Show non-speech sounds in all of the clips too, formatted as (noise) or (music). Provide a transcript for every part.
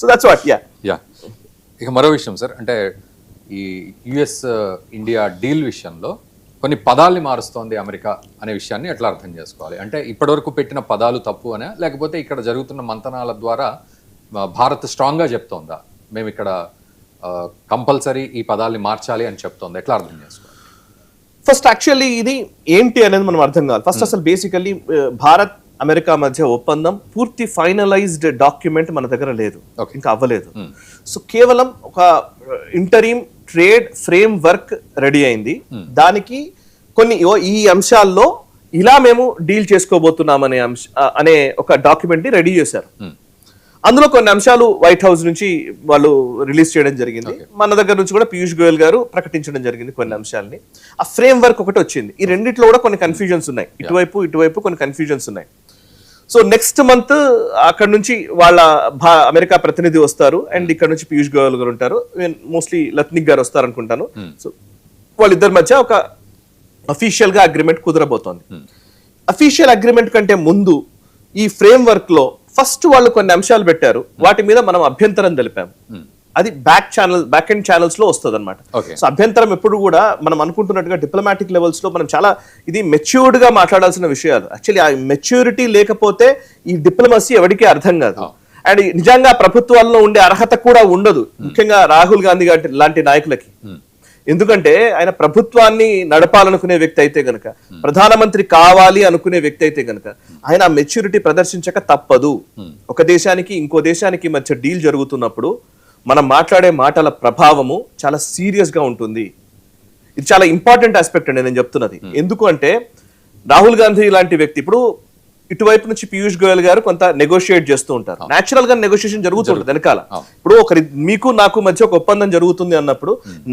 So that's what yeah yeah ఇక మరో విషయం సార్ అంటే ఈ యుఎస్ ఇండియా డీల్ విషయంలో కొన్ని పదాల్ని మారుస్తోంది అమెరికా అనే విషయాన్ని ఎట్లా అర్థం చేసుకోవాలి? అంటే ఇప్పటివరకు పెట్టిన పదాలు తప్పు అనే? లేకపోతే ఇక్కడ జరుగుతున్న మంతనాల ద్వారా భారత్ స్ట్రాంగ్గా చెప్తోందా? మేము ఇక్కడ కంపల్సరీ ఈ పదాల్ని మార్చాలి అని చెప్తోంది? ఎట్లా అర్థం చేసుకోవాలి? ఫస్ట్ యాక్చువల్లీ ఇది ఏంటి అనేది మనం అర్థం కావాలి. ఫస్ట్ అసలు బేసికల్లీ భారత్ అమెరికా మధ్య ఒప్పందం పూర్తి ఫైనలైజ్డ్ డాక్యుమెంట్ మన దగ్గర లేదు. ఇంకా అవ్వలేదు. సో కేవలం ఒక interim trade framework ready అయింది. దానికి కొన్ని ఈ అంశాల్లో ఇలా మేము డీల్ చేసుకోబోతున్నాం అనే అంశ అనే ఒక డాక్యుమెంట్ని రెడీ చేశారు. అందులో కొన్ని అంశాలు వైట్ హౌస్ నుంచి వాళ్ళు రిలీజ్ చేయడం జరిగింది. మన దగ్గర నుంచి కూడా పీయూష్ గోయల్ గారు ప్రకటించడం జరిగింది కొన్ని అంశాలని. ఆ ఫ్రేమ్ వర్క్ ఒకటి వచ్చింది. ఈ రెండిట్లో కూడా కొన్ని కన్ఫ్యూజన్స్ ఉన్నాయి. ఇటువైపు ఇటువైపు కొన్ని కన్ఫ్యూజన్స్ ఉన్నాయి. సో నెక్స్ట్ మంత్ అక్కడ నుంచి వాళ్ళ భా- అమెరికా ప్రతినిధి వస్తారు. అండ్ ఇక్కడ నుంచి పీయూష్ గోయల్ గారు ఉంటారు. మోస్ట్లీ లత్నిక్ గారు వస్తారు అనుకుంటాను సో వాళ్ళిద్దరి మధ్య ఒక అఫీషియల్గా అగ్రిమెంట్ కుదరబోతోంది. అఫీషియల్ అగ్రిమెంట్ కంటే ముందు ఈ ఫ్రేమ్ వర్క్లో ఫస్ట్ వాళ్ళు కొన్ని అంశాలు పెట్టారు. వాటి మీద మనం అభ్యంతరం తెలిపాం. అది బ్యాక్ ఛానల్ బ్యాక్ ఎండ్ ఛానల్స్లో వస్తుంది అనమాట. సో అభ్యంతరం ఎప్పుడు కూడా మనం అనుకుంటున్నట్టుగా డిప్లొమాటిక్ లెవెల్స్లో మనం చాలా ఇది మెచ్యూర్డ్గా మాట్లాడాల్సిన విషయాలు. యాక్చువల్లీ ఆ మెచ్యూరిటీ లేకపోతే ఈ డిప్లొమసీ ఎవరికీ అర్థం కాదు. అండ్ నిజంగా ప్రభుత్వాల్లో ఉండే అర్హత కూడా ఉండదు. ముఖ్యంగా రాహుల్ గాంధీ గారి లాంటి నాయకులకి. ఎందుకంటే ఆయన ప్రభుత్వాన్ని నడపాలనుకునే వ్యక్తి అయితే గనక ప్రధానమంత్రి కావాలి అనుకునే వ్యక్తి అయితే గనక ఆయన మెచ్యూరిటీ ప్రదర్శించక తప్పదు. ఒక దేశానికి ఇంకో దేశానికి మధ్య డీల్ జరుగుతున్నప్పుడు మనం మాట్లాడే మాటల ప్రభావము చాలా సీరియస్గా ఉంటుంది. ఇది చాలా ఇంపార్టెంట్ ఆస్పెక్ట్ అండి నేను చెప్తున్నది. ఎందుకు అంటే రాహుల్ గాంధీ లాంటి వ్యక్తి ఇప్పుడు ఇటువైపు నుంచి పీయూష్ గోయల్ గారు కొంత నెగోషియేట్ చేస్తూ ఉంటారు. నేచురల్గా నెగోషియేషన్ జరుగుతుంటుంది వెనకాల. ఇప్పుడు ఒకరి మీకు నాకు మధ్య ఒక ఒప్పందం జరుగుతుంది అన్నప్పుడు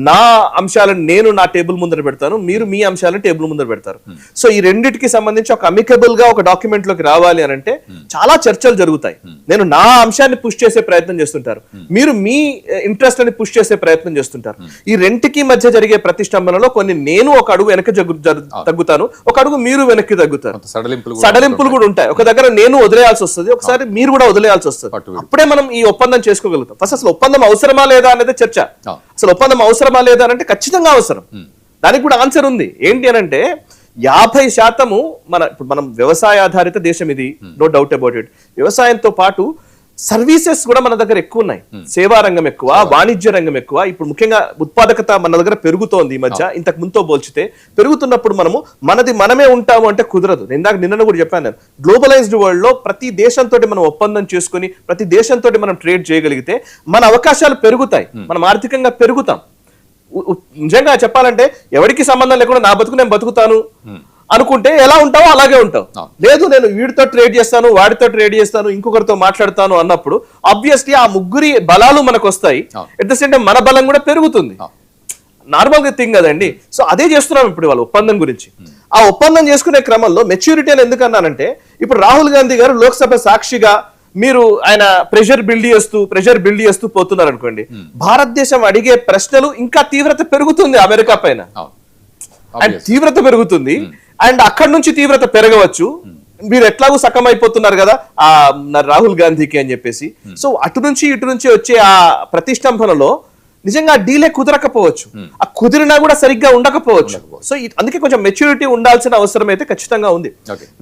నా అంశాలను నేను నా టేబుల్ ముందర పెడతాను మీరు మీ అంశాలను టేబుల్ ముందర పెడతారు. సో ఈ రెండిటికి సంబంధించి ఒక అమికబుల్గా ఒక డాక్యుమెంట్లోకి రావాలి అని అంటే చాలా చర్చలు జరుగుతాయి. నేను నా అంశాన్ని పుష్ చేసే ప్రయత్నం చేస్తుంటారు. మీరు మీ ఇంట్రెస్ట్ అని పుష్ చేసే ప్రయత్నం చేస్తుంటారు. ఈ రెంటికి మధ్య జరిగే ప్రతిష్టంభనలో కొన్ని నేను ఒక అడుగు వెనక తగ్గుతాను ఒక అడుగు మీరు వెనక్కి తగ్గుతారు. సడలింపులు కూడా ఉంటాయి. ఒక దగ్గర నేను వదిలేయాల్సి వస్తుంది ఒకసారి మీరు కూడా వదిలేయాల్సి వస్తుంది. అప్పుడే మనం ఈ ఒప్పందం చేసుకోగలుగుతాం. ఫస్ట్ అసలు ఒప్పందం అవసరమా లేదా అనేది చర్చ. అసలు ఒప్పందం అవసరమా లేదా అని అంటే ఖచ్చితంగా అవసరం. దానికి కూడా ఆన్సర్ ఉంది. ఏంటి అని అంటే యాభై శాతము మన ఇప్పుడు మనం వ్యవసాయ ఆధారిత దేశం ఇది నో డౌట్ అబౌట్ ఇట్ వ్యవసాయంతో పాటు సర్వీసెస్ కూడా మన దగ్గర ఎక్కువ ఉన్నాయి. సేవా రంగం ఎక్కువ వాణిజ్య రంగం ఎక్కువ. ఇప్పుడు ముఖ్యంగా ఉత్పాదకత మన దగ్గర పెరుగుతోంది ఈ మధ్య. ఇంతకు ముందుతో పోల్చితే పెరుగుతున్నప్పుడు మనము మనది మనమే ఉంటాము అంటే కుదరదు. ఇందాక నిన్న కూడా చెప్పాను నేను. గ్లోబలైజ్డ్ వరల్డ్లో ప్రతి దేశంతో మనం ఒప్పందం చేసుకుని ప్రతి దేశంతో మనం ట్రేడ్ చేయగలిగితే మన అవకాశాలు పెరుగుతాయి. మనం ఆర్థికంగా పెరుగుతాం. నిజంగా చెప్పాలంటే ఎవరికి సంబంధం లేకుండా నా బతుకు నేను బతుకుతాను. అనుకుంటే ఎలా ఉంటావో అలాగే ఉంటావు. లేదు నేను వీడితో ట్రేడ్ చేస్తాను వాడితో ట్రేడ్ చేస్తాను ఇంకొకరితో మాట్లాడతాను అన్నప్పుడు ఆబ్వియస్లీ ఆ ముగ్గురి బలాలు మనకు వస్తాయి. ఎట్ ద సేమ్ టైం మన బలం కూడా పెరుగుతుంది. నార్మల్గా థింగ్ కదండి. సో అదే చేస్తున్నాం ఇప్పుడు వాళ్ళ ఒప్పందం గురించి. ఆ ఒప్పందం చేసుకునే క్రమంలో మెచ్యూరిటీ అని ఎందుకు అన్నానంటే ఇప్పుడు రాహుల్ గాంధీ గారు లోక్సభ సాక్షిగా మీరు ఆయన ప్రెషర్ బిల్డ్ చేస్తూ ప్రెషర్ బిల్డ్ చేస్తూ పోతున్నారు అనుకోండి భారతదేశం అడిగే ప్రశ్నలు ఇంకా తీవ్రత పెరుగుతుంది అమెరికా పైన. అండ్ తీవ్రత పెరుగుతుంది. అండ్ అక్కడి నుంచి తీవ్రత పెరగవచ్చు. మీరు ఎట్లాగూ సకం అయిపోతున్నారు కదా ఆ రాహుల్ గాంధీకి అని చెప్పేసి. సో అటు నుంచి ఇటు నుంచి వచ్చే ఆ ప్రతిష్టంభనలో నిజంగా డీలే కుదరకపోవచ్చు. ఆ కుదిరినా కూడా సరిగ్గా ఉండకపోవచ్చు. సో అందుకే కొంచెం మెచ్యూరిటీ ఉండాల్సిన అవసరం అయితే ఖచ్చితంగా ఉంది.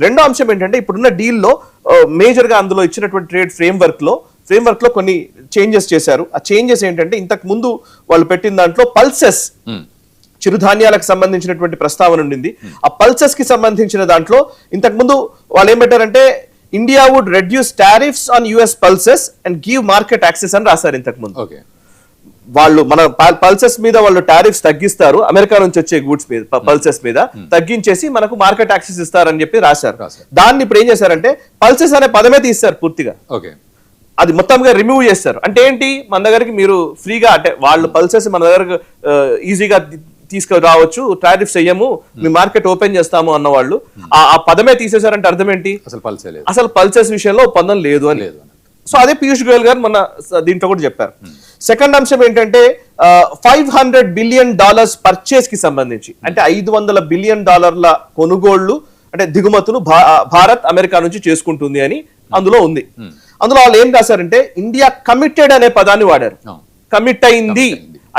రెండో అంశం ఏంటంటే ఇప్పుడున్న డీల్లో మేజర్గా అందులో ఇచ్చినటువంటి ట్రేడ్ ఫ్రేమ్ వర్క్లో ఫ్రేమ్ వర్క్లో కొన్ని చేంజెస్ చేశారు. ఆ చేంజెస్ ఏంటంటే ఇంతకు ముందు వాళ్ళు పెట్టిన దాంట్లో పల్సెస్. చిరుధాన్యాలకు సంబంధించినటువంటి ప్రస్తావన ఉండింది. ఆ పల్సెస్కి సంబంధించిన దాంట్లో ఇంతకు ముందు వాళ్ళు ఏం పెట్టారంటే India would reduce tariffs on US pulses and give market access అని రాశారు ఇంతకు ముందు. ఓకే. వాళ్ళు మన పల్సెస్ మీద వాళ్ళు టారిఫ్స్ తగ్గిస్తారు అమెరికా నుంచి వచ్చే గూడ్స్ మీద పల్సెస్ మీద తగ్గించేసి మనకు మార్కెట్ యాక్సెస్ ఇస్తారని చెప్పి రాశారు. దాన్ని ఇప్పుడు ఏం చేశారంటే పల్సెస్ అనే పదమే తీస్తారు పూర్తిగా. ఓకే. అది మొత్తంగా రిమూవ్ చేస్తారు. అంటే ఏంటి? మన దగ్గరికి మీరు ఫ్రీగా అంటే వాళ్ళు పల్సెస్ మన దగ్గరకు ఈజీగా తీసుకురావచ్చు టారిఫ్స్ చెయ్యము మీ మార్కెట్ ఓపెన్ చేస్తాము అన్న వాళ్ళు ఆ ఆ పదమే తీసేశారంటే అర్థం ఏంటి అసలు పల్సే లేదు. అసలు పల్సెస్ విషయంలో ఒప్పందం లేదు అని. లేదు సో అదే పీయూష్ గోయల్ గారు మొన్న స- దీంట్లో కూడా చెప్పారు. సెకండ్ అంశం ఏంటంటే ఫైవ్ హండ్రెడ్ బిలియన్ డాలర్స్ పర్చేస్కి సంబంధించి అంటే ఐదు వందల బిలియన్ డాలర్ల కొనుగోళ్ళు అంటే దిగుమతులు భారత్ అమెరికా నుంచి చేసుకుంటుంది అని అందులో ఉంది. అందులో వాళ్ళు ఏం రాశారంటే ఇండియా కమిటెడ్ అనే పదాన్ని వాడారు. కమిట్ అయింది.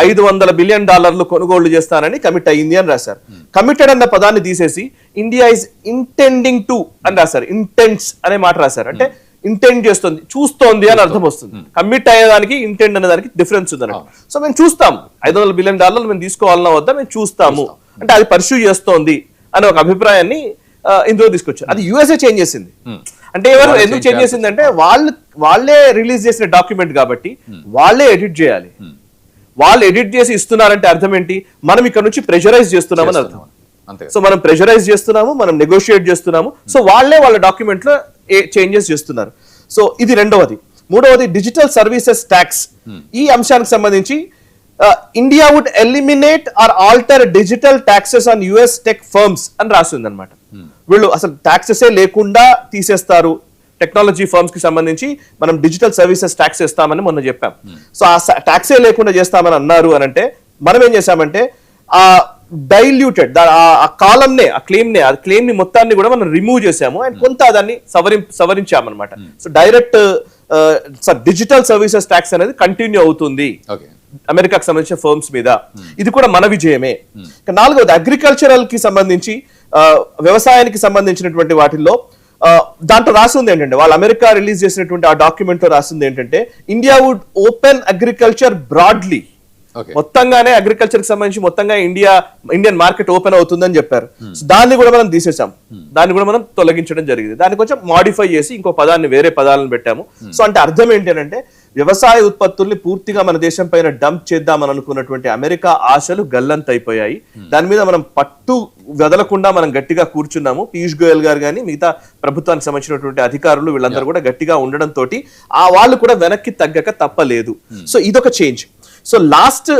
ఐదు వందల బిలియన్ డాలర్లు కొనుగోళ్ళు చేస్తానని కమిట్ అయింది అని రాశారు. కమిటెడ్ అన్న పదాన్ని తీసేసి ఇండియా ఇస్ ఇంటెండింగ్ టు అని రాశారు. ఇంటెంట్స్ అనే మాట రాశారు. అంటే ఇంటెండ్ చేస్తుంది చూస్తోంది అని అర్థం వస్తుంది. కమిట్ అయ్యేదానికి ఇంటెండ్ అనే దానికి డిఫరెన్స్ ఉంది సో మేము చూస్తాం. ఐదు వందల బిలియన్ డాలర్లు మేము తీసుకోవాలన్నా వద్దా మేము చూస్తాము. అంటే అది పర్సూ చేస్తోంది అనే ఒక అభిప్రాయాన్ని ఇందులో తీసుకొచ్చారు. అది యుఎస్ఏ చేంజ్ చేసింది. అంటే ఎవరు ఎందుకు చేంజ్ చేసింది అంటే వాళ్ళు వాళ్ళే రిలీజ్ చేసిన డాక్యుమెంట్ కాబట్టి వాళ్ళే ఎడిట్ చేయాలి. వాళ్ళు ఎడిట్ చేసి ఇస్తున్నారంటే అర్థం ఏంటి? మనం ఇక్కడ నుంచి ప్రెషరైజ్ చేస్తున్నామని అర్థం. అంతే సో మనం ప్రెషరైజ్ చేస్తున్నాము మనం నెగోషియేట్ చేస్తున్నాము. సో వాళ్ళే వాళ్ళ డాక్యుమెంట్లో చేంజెస్ చేస్తున్నారు. సో ఇది రెండవది. మూడవది డిజిటల్ సర్వీసెస్ ట్యాక్స్ ఈ అంశానికి సంబంధించి India would eliminate or alter digital taxes on US tech firms అని రాసింది అనమాట వీళ్ళు అసలు ట్యాక్సెసే లేకుండా తీసేస్తారు. టెక్నాలజీ ఫర్మ్స్కి సంబంధించి మనం డిజిటల్ సర్వీసెస్ ట్యాక్స్ ఇస్తామని మొన్న చెప్పాం. సో ఆ ట్యాక్సే లేకుండా చేస్తామని అన్నారు అని అంటే మనం ఏం చేసామంటే ఆ డైల్యూటెడ్ ఆ కాలం నే ఆ క్లెయిమ్ నే ఆ క్లెయిమ్ని మొత్తాన్ని కూడా మనం రిమూవ్ చేసాము అండ్ కొంత దాన్ని సవరి సవరించామన్నమాట. So direct digital services tax అనేది కంటిన్యూ అవుతుంది. అమెరికాకు సంబంధించిన ఫర్మ్స్ మీద. ఇది కూడా మన విజయమే. ఇక నాలుగవది అగ్రికల్చరల్కి సంబంధించి వ్యవసాయానికి సంబంధించినటువంటి వాటిల్లో దాంట్లో రాసింది ఏంటంటే వాళ్ళు అమెరికా రిలీజ్ చేసినటువంటి ఆ డాక్యుమెంట్లో రాసింది ఏంటంటే India would open agriculture broadly. మొత్తంగానే అగ్రికల్చర్కి సంబంధించి మొత్తంగా ఇండియా ఇండియన్ మార్కెట్ ఓపెన్ అవుతుందని చెప్పారు. సో దాన్ని కూడా మనం తీసేసాం దాన్ని కూడా మనం తొలగించడం జరిగింది. దాన్ని కొంచెం మాడిఫై చేసి ఇంకో పదాన్ని వేరే పదాలను పెట్టాము. సో అంటే అర్థం ఏంటి అని అంటే వ్యవసాయ ఉత్పత్తుల్ని పూర్తిగా మన దేశం పైన డంప్ చేద్దామని అనుకున్నటువంటి అమెరికా ఆశలు గల్లంతైపోయాయి. దాని మీద మనం పట్టు వదలకుండా మనం గట్టిగా కూర్చున్నాము. పీయూష్ గోయల్ గారు కానీ మిగతా ప్రభుత్వానికి సంబంధించినటువంటి అధికారులు వీళ్ళందరూ కూడా గట్టిగా ఉండడం తోటి ఆ వాళ్ళు కూడా వెనక్కి తగ్గక తప్పలేదు. సో ఇదొక చేంజ్. సో లాస్ట్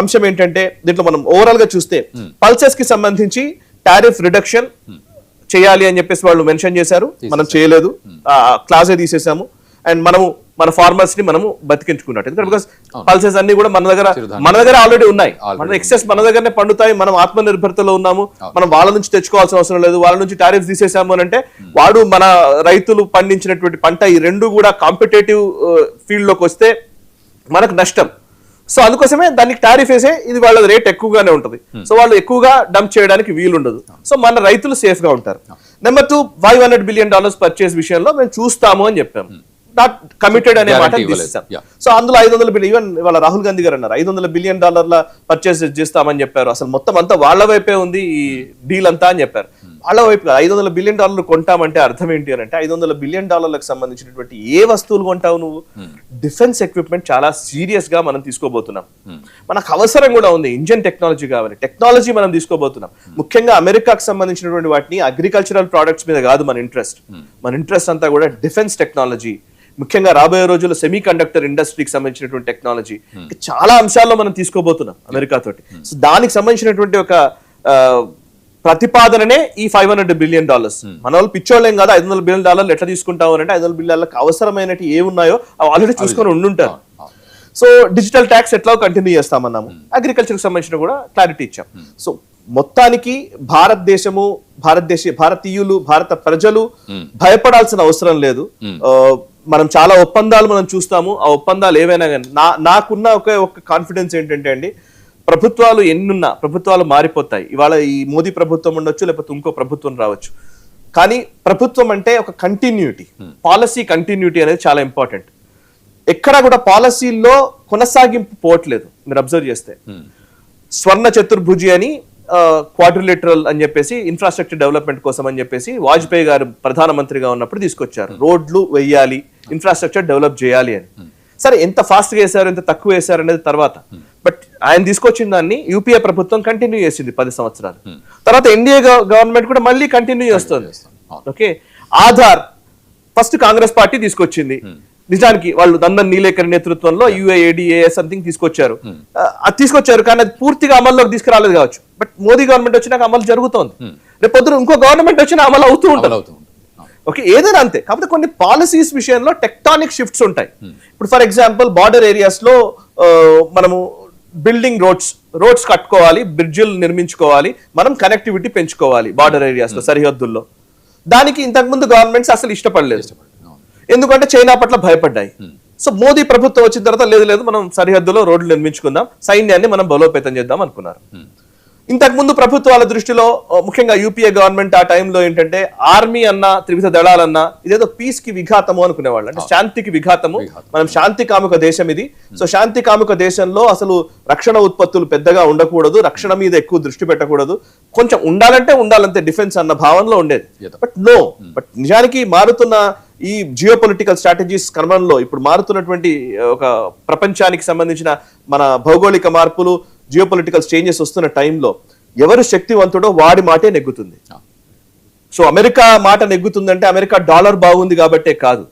అంశం ఏంటంటే దీంట్లో మనం ఓవరాల్గా చూస్తే పల్సెస్కి సంబంధించి టారిఫ్ రిడక్షన్ చేయాలి అని చెప్పేసి వాళ్ళు మెన్షన్ చేశారు. మనం చేయలేదు. క్లాసే తీసేసాము. అండ్ మనము మన ఫార్మర్స్ని మనము బతికించుకున్నట్టు. ఎందుకంటే బికాస్ పల్సెస్ అన్ని కూడా మన దగ్గర మన దగ్గర ఆల్రెడీ ఉన్నాయి. మన ఎక్సెస్ మన దగ్గరనే పండుతాయి మనం ఆత్మ నిర్భరతలో ఉన్నాము మనం వాళ్ళ నుంచి తెచ్చుకోవాల్సిన అవసరం లేదు వాళ్ళ నుంచి టారిఫ్స్ తీసేసాము అని అంటే వాడు మన రైతులు పండించినటువంటి పంట ఈ రెండు కూడా కాంపిటేటివ్ ఫీల్డ్లోకి వస్తే మనకు నష్టం. సో అందుకోసమే దానికి టారిఫ్ వేసే ఇది వాళ్ళ రేట్ ఎక్కువగానే ఉంటుంది. సో వాళ్ళు ఎక్కువగా డంప్ చేయడానికి వీలుండదు. సో మన రైతులు సేఫ్గా ఉంటారు. Number two five hundred billion dollars purchase విషయంలో మేము చూస్తాము అని చెప్పాము. నాట్ కమిటెడ్ అనే మాట. తీసేసాం. సో అందులో ఐదు వందల బిలియన్ ఈవెన్ వాళ్ళ రాహుల్ గాంధీ గారు అన్నారు. ఐదు వందల బిలియన్ డాలర్ల పర్చేస్ చేస్తామని చెప్పారు. అసలు మొత్తం అంతా వాళ్ళ వైపే ఉంది ఈ డీల్ అంతా అని చెప్పారు. వాళ్ళ వైపు ఐదు వందల బిలియన్ డాలర్లు కొంటామంటే అర్థం ఏంటి అని అంటే ఐదు వందల బిలియన్ డాలర్లకు సంబంధించినటువంటి ఏ వస్తువులు కొంటావు నువ్వు? డిఫెన్స్ ఎక్విప్మెంట్ చాలా సీరియస్గా మనం తీసుకోబోతున్నాం. మనకు అవసరం కూడా ఉంది. ఇంజన్ టెక్నాలజీ కావాలి టెక్నాలజీ మనం తీసుకోబోతున్నాం. ముఖ్యంగా అమెరికాకు సంబంధించినటువంటి వాటిని అగ్రికల్చరల్ ప్రోడక్ట్స్ మీద కాదు మన ఇంట్రెస్ట్ మన ఇంట్రెస్ట్ అంతా కూడా డిఫెన్స్ టెక్నాలజీ ముఖ్యంగా రాబోయే రోజుల్లో సెమీ కండక్టర్ ఇండస్ట్రీకి సంబంధించినటువంటి టెక్నాలజీ చాలా అంశాల్లో మనం తీసుకోబోతున్నాం అమెరికా తోటి. సో దానికి సంబంధించినటువంటి ఒక ప్రతిపాదననే ఈ ఫైవ్ హండ్రెడ్ బిలియన్ డాలర్స్ మన వాళ్ళు పిచ్చోళ్ళేం కాదు ఐదు వందల బిలియన్ డాలర్లు ఎట్లా తీసుకుంటాం అని అంటే ఐదు వందల బిలియన్లకు అవసరమైనవి ఏ ఉన్నాయో అవి ఆల్రెడీ చూసుకొని ఉండుంటారు సో డిజిటల్ ట్యాక్స్ ఎట్లా కంటిన్యూ చేస్తామన్నాము? అగ్రికల్చర్ సంబంధించిన కూడా క్లారిటీ ఇచ్చాం. సో మొత్తానికి భారతదేశము భారతదేశ భారతీయులు భారత ప్రజలు భయపడాల్సిన అవసరం లేదు. మనం చాలా ఒప్పందాలు మనం చూస్తాము. ఆ ఒప్పందాలు ఏవైనా కానీ నా నాకున్న ఒకే ఒక కాన్ఫిడెన్స్ ఏంటంటే అండి ప్రభుత్వాలు ఎన్నున్నా ప్రభుత్వాలు మారిపోతాయి. ఇవాళ ఈ మోదీ ప్రభుత్వం ఉండొచ్చు లేకపోతే ఇంకో ప్రభుత్వం రావచ్చు. కానీ ప్రభుత్వం అంటే ఒక కంటిన్యూటీ పాలసీ కంటిన్యూటీ అనేది చాలా ఇంపార్టెంట్ ఎక్కడా కూడా పాలసీల్లో కొనసాగింపు పోవట్లేదు. మీరు అబ్జర్వ్ చేస్తే. స్వర్ణ చతుర్భుజి అని క్వాడ్రిలేటరల్ అని చెప్పేసి ఇన్ఫ్రాస్ట్రక్చర్ డెవలప్మెంట్ కోసం అని చెప్పేసి వాజ్పేయి గారు ప్రధానమంత్రిగా ఉన్నప్పుడు తీసుకొచ్చారు. రోడ్లు వెయ్యాలి ఇన్ఫ్రాస్ట్రక్చర్ డెవలప్ చేయాలి అని. సరే ఎంత ఫాస్ట్గా వేశారు ఎంత తక్కువ వేశారు అనేది తర్వాత. బట్ ఆయన తీసుకొచ్చిన దాన్ని యూపీఏ ప్రభుత్వం కంటిన్యూ చేసింది పది సంవత్సరాలు. తర్వాత ఎన్డీఏ గవర్నమెంట్ కూడా మళ్ళీ కంటిన్యూ చేస్తుంది. Okay Aadhaar first Congress party తీసుకొచ్చింది. నిజానికి వాళ్ళు దందన్ నీలేకర్ నేతృత్వంలో యుఏఏడిఏ సంథింగ్ తీసుకొచ్చారు. ఆ, అది తీసుకొచ్చారు కానీ అది పూర్తిగా అమల్లోకి తీసుకురాలేదు కావచ్చు. బట్ మోదీ గవర్నమెంట్ వచ్చినాక అమలు జరుగుతోంది. రేపు పొద్దున ఇంకో గవర్నమెంట్ వచ్చినా అమలు అవుతూ ఉంటుంది. అమలు అవుతూ ఉంటుంది. ఓకే ఏదైనా అంతే. కాకపోతే కొన్ని పాలసీస్ విషయంలో టెక్టానిక్ షిఫ్ట్స్ ఉంటాయి. ఇప్పుడు ఫర్ ఎగ్జాంపుల్ బార్డర్ ఏరియాస్లో మనము బిల్డింగ్ రోడ్స్ రోడ్స్ కట్టుకోవాలి బ్రిడ్జిలు నిర్మించుకోవాలి మనం కనెక్టివిటీ పెంచుకోవాలి బార్డర్ ఏరియాస్లో సరిహద్దుల్లో. దానికి ఇంతకుముందు గవర్నమెంట్స్ అసలు ఇష్టపడలేదు. ఎందుకంటే చైనా పట్ల భయపడ్డాయి. సో మోదీ ప్రభుత్వం వచ్చిన తర్వాత లేదు లేదు మనం సరిహద్దులో రోడ్లు నిర్మించుకుందాం సైన్యాన్ని మనం బలోపేతం చేద్దాం అనుకున్నారు. ఇంతకు ముందు ప్రభుత్వాల దృష్టిలో ముఖ్యంగా యూపీఏ గవర్నమెంట్ ఆ టైంలో ఏంటంటే ఆర్మీ అన్న త్రివిధ దళాలన్నా ఇదేదో పీస్కి విఘాతము అనుకునేవాళ్ళు అంటే శాంతికి విఘాతము. మనం శాంతి కాముక దేశం ఇది. సో శాంతి కాముక దేశంలో అసలు రక్షణ ఉత్పత్తులు పెద్దగా ఉండకూడదు రక్షణ మీద ఎక్కువ దృష్టి పెట్టకూడదు. కొంచెం ఉండాలంటే ఉండాలంతే డిఫెన్స్ అన్న భావనలో ఉండేది. But no. బట్ నిజానికి మారుతున్న ఈ జియో పొలిటికల్ స్ట్రాటజీస్ క్రమంలో ఇప్పుడు మారుతున్నటువంటి ఒక ప్రపంచానికి సంబంధించిన మన భౌగోళిక మార్పులు జియో పొలిటికల్ చేంజెస్ వస్తున్న టైంలో ఎవరు శక్తివంతుడో వాడి మాటే నెగ్గుతుంది. సో అమెరికా మాట నెగ్గుతుందంటే అమెరికా డాలర్ బాగుంది కాబట్టే కాదు.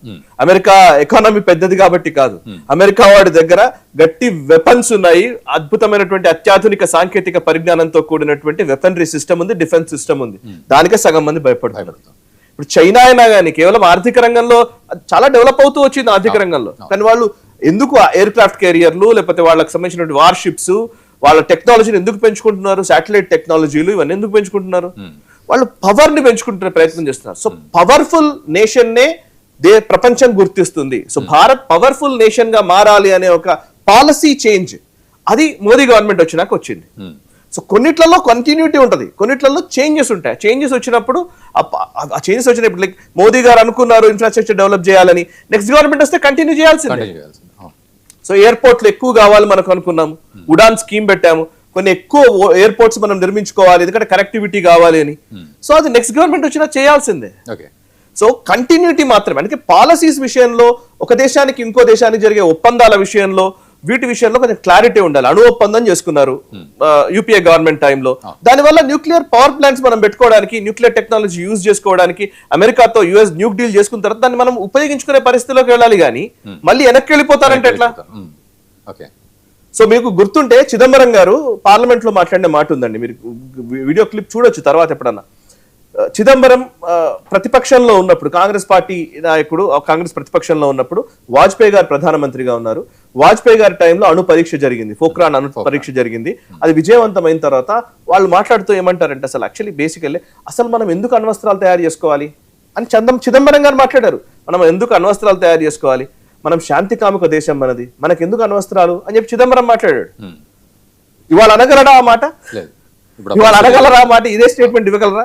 అమెరికా ఎకానమీ పెద్దది కాబట్టి కాదు. అమెరికా వాడి దగ్గర గట్టి వెపన్స్ ఉన్నాయి. అద్భుతమైనటువంటి అత్యాధునిక సాంకేతిక పరిజ్ఞానంతో కూడినటువంటి వెపనరీ సిస్టమ్ ఉంది డిఫెన్స్ సిస్టమ్ ఉంది. దానికే సగం మంది భయపడుతున్నారు. ఇప్పుడు చైనా అయినా కానీ కేవలం ఆర్థిక రంగంలో చాలా డెవలప్ అవుతూ వచ్చింది ఆర్థిక రంగంలో. కానీ వాళ్ళు ఎందుకు ఎయిర్ క్రాఫ్ట్ కెరియర్లు లేకపోతే వాళ్ళకి సంబంధించినటువంటి వార్షిప్స్ వాళ్ళ టెక్నాలజీని ఎందుకు పెంచుకుంటున్నారు? శాటిలైట్ టెక్నాలజీలు ఇవన్నీ ఎందుకు పెంచుకుంటున్నారు? వాళ్ళు పవర్ని పెంచుకుంటున్న ప్రయత్నం చేస్తున్నారు. సో పవర్ఫుల్ నేషన్ నే దే ప్రపంచం గుర్తిస్తుంది. సో భారత్ పవర్ఫుల్ నేషన్గా మారాలి అనే ఒక పాలసీ చేంజ్ అది మోదీ గవర్నమెంట్ వచ్చినాక వచ్చింది. సో కొన్నిట్లలో కంటిన్యూటీ ఉంటది. కొన్నిట్లలో చేంజెస్ ఉంటాయి. చేంజెస్ వచ్చినప్పుడు ఆ చేంజెస్ వచ్చినప్పుడు లైక్ మోదీ గారు అనుకున్నారు ఇన్ఫ్రాస్ట్రక్చర్ డెవలప్ చేయాలని. నెక్స్ట్ గవర్నమెంట్ వస్తే కంటిన్యూ చేయాల్సిందే. సో ఎయిర్పోర్ట్లు ఎక్కువ కావాలి మనకు అనుకున్నాము ఉడాన్ స్కీమ్ పెట్టాము. కొన్ని ఎక్కువ ఎయిర్పోర్ట్స్ మనం నిర్మించుకోవాలి. ఎందుకంటే కనెక్టివిటీ కావాలి అని. సో అది నెక్స్ట్ గవర్నమెంట్ వచ్చినా చేయాల్సిందే. సో కంటిన్యూటీ మాత్రమే. అందుకే పాలసీస్ విషయంలో ఒక దేశానికి ఇంకో దేశానికి జరిగే ఒప్పందాల విషయంలో వీటి విషయంలో కొంచెం క్లారిటీ ఉండాలి. అణు ఒప్పందం చేసుకున్నారు యూపీఏ గవర్నమెంట్ టైంలో దానివల్ల న్యూక్లియర్ పవర్ ప్లాంట్స్ మనం పెట్టుకోవడానికి న్యూక్లియర్ టెక్నాలజీ యూజ్ చేసుకోవడానికి అమెరికాతో యుఎస్ న్యూక్ డీల్ చేసుకున్న తర్వాత దాన్ని మనం ఉపయోగించుకునే పరిస్థితిలోకి వెళ్ళాలి కానీ మళ్ళీ వెనక్కి వెళ్ళిపోతారంటే ఎట్లా. ఓకే సో మీకు గుర్తుంటే చిదంబరం గారు పార్లమెంట్లో మాట్లాడిన మాట ఉందండి. మీరు వీడియో క్లిప్ చూడొచ్చు తర్వాత ఎప్పుడన్నా. చిదంబరం ప్రతిపక్షంలో ఉన్నప్పుడు కాంగ్రెస్ పార్టీ నాయకుడు కాంగ్రెస్ ప్రతిపక్షంలో ఉన్నప్పుడు వాజ్పేయి గారు ప్రధానమంత్రిగా ఉన్నారు. వాజ్పేయి గారి టైంలో అణు పరీక్ష జరిగింది. పోఖ్రాన్ అణు పరీక్ష జరిగింది. అది విజయవంతమైన తర్వాత వాళ్ళు మాట్లాడుతూ ఏమంటారంటే అసలు యాక్చువల్లీ బేసికల్లీ అసలు మనం ఎందుకు అణ్వస్త్రాలు తయారు చేసుకోవాలి? అని చందం చిదంబరం గారు మాట్లాడారు. మనం ఎందుకు అణ్వస్త్రాలు తయారు చేసుకోవాలి? మనం శాంతి కాముక దేశం మనది. మనకి ఎందుకు అణ్వస్త్రాలు? అని చెప్పి చిదంబరం మాట్లాడాడు. ఇవాళ అనగలడా ఆ మాట? ఇవాళ అనగలరా ఆ మాట? ఇదే స్టేట్మెంట్ ఇవ్వగలరా.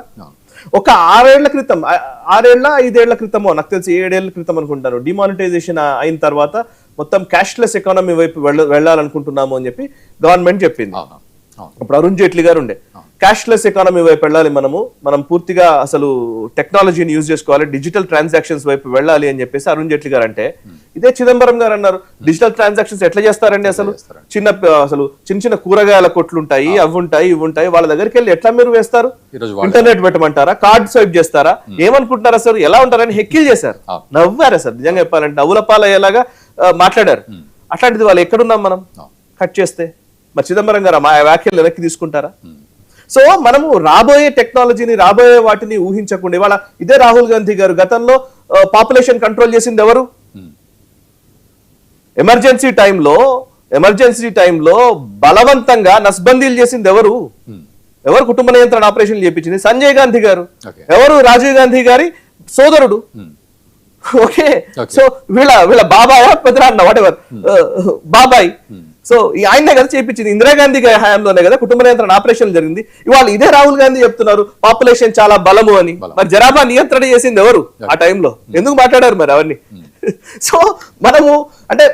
ఒక ఆరేళ్ళ క్రితం ఆరేళ్ళ ఐదేళ్ళ క్రితమో నాకు తెలిసి ఏడేళ్ళ క్రితం అనుకుంటాను. డిమానిటైజేషన్ అయిన తర్వాత మొత్తం క్యాష్లెస్ ఎకానమీ వైపు వెళ్ళ వెళ్ళాలనుకుంటున్నాము అని చెప్పి గవర్నమెంట్ చెప్పింది. అప్పుడు అరుణ్ జైట్లీ గారు ఉండే. క్యాష్లెస్ ఎకానమీ వైపు వెళ్ళాలి మనము. మనం పూర్తిగా అసలు టెక్నాలజీని యూజ్ చేసుకోవాలి. డిజిటల్ ట్రాన్సాక్షన్స్ వైపు వెళ్ళాలి అని చెప్పేసి అరుణ్ జైట్లీ గారు అంటే. ఇదే చిదంబరం గారు అన్నారు. డిజిటల్ ట్రాన్సాక్షన్స్ ఎట్లా చేస్తారండి అసలు? చిన్న అసలు చిన్న చిన్న కూరగాయల కొట్లు ఉంటాయి అవి ఉంటాయి ఇవి ఉంటాయి. వాళ్ళ దగ్గరికి వెళ్ళి ఎట్లా మీరు వేస్తారు? ఇంటర్నెట్ పెట్టమంటారా? కార్డ్ స్వైప్ చేస్తారా? ఏమనుకుంటున్నారా సార్? ఎలా ఉంటారని హెక్కిల్ చేశారు. నవ్వారా సార్? నిజంగా చెప్పాలంటే నవ్వుల పాలయ్యేలాగా ఆ, మాట్లాడారు. అట్లాంటిది వాళ్ళు ఎక్కడున్నాం మనం. కట్ చేస్తే. మరి చిదంబరం గారు మా వ్యాఖ్యలు వెనక్కి తీసుకుంటారా? సో మనము రాబోయే టెక్నాలజీని రాబోయే వాటిని ఊహించకుండా ఇవాళ ఇదే రాహుల్ గాంధీ గారు గతంలో పాపులేషన్ కంట్రోల్ చేసింది ఎవరు. ఎమర్జెన్సీ టైంలో ఎమర్జెన్సీ టైంలో బలవంతంగా నస్బందీలు చేసింది ఎవరు ఉమ్. ఎవరు కుటుంబ నియంత్రణ ఆపరేషన్ చేపించింది సంజయ్ గాంధీ గారు. ఎవరు రాజీవ్ గాంధీ గారి సోదరుడు (laughs) ఉమ్. ఓకే. సో వీళ్ళ వీళ్ళ బాబాయ్ పెద్దరాన్న వాటెవర్ బాబాయ్ సో ఈ ఆయనే కదా చేపించింది. ఇందిరాగాంధీ గారి హయాంలోనే కదా కుటుంబ నియంత్రణ ఆపరేషన్ జరిగింది. ఇవాళ ఇదే రాహుల్ గాంధీ చెప్తున్నారు పాపులేషన్ చాలా బలము అని. మరి జనాభా నియంత్రణ చేసింది ఎవరు? ఆ టైంలో. ఎందుకు మాట్లాడారు మరి అవన్నీ? (laughs) సో మనము అంటే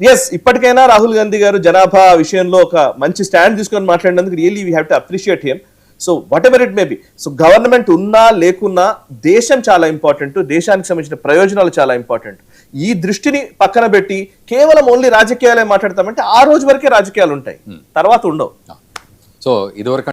ఎస్ ఇప్పటికైనా రాహుల్ గాంధీ గారు జనాభా విషయంలో ఒక మంచి స్టాండ్ తీసుకొని మాట్లాడినందుకు really we have to appreciate him so whatever it may be so government ఉన్నా లేకున్నా దేశం చాలా ఇంపార్టెంట్ దేశానికి సంబంధించిన ప్రయోజనాలు చాలా ఇంపార్టెంట్ ఈ దృష్టిని పక్కన పెట్టి కేవలం ఓన్లీ రాజకీయాలే మాట్లాడతామంటే ఆ రోజు వరకే రాజకీయాలు ఉంటాయి. తర్వాత ఉండవు. సో ఇదివరకు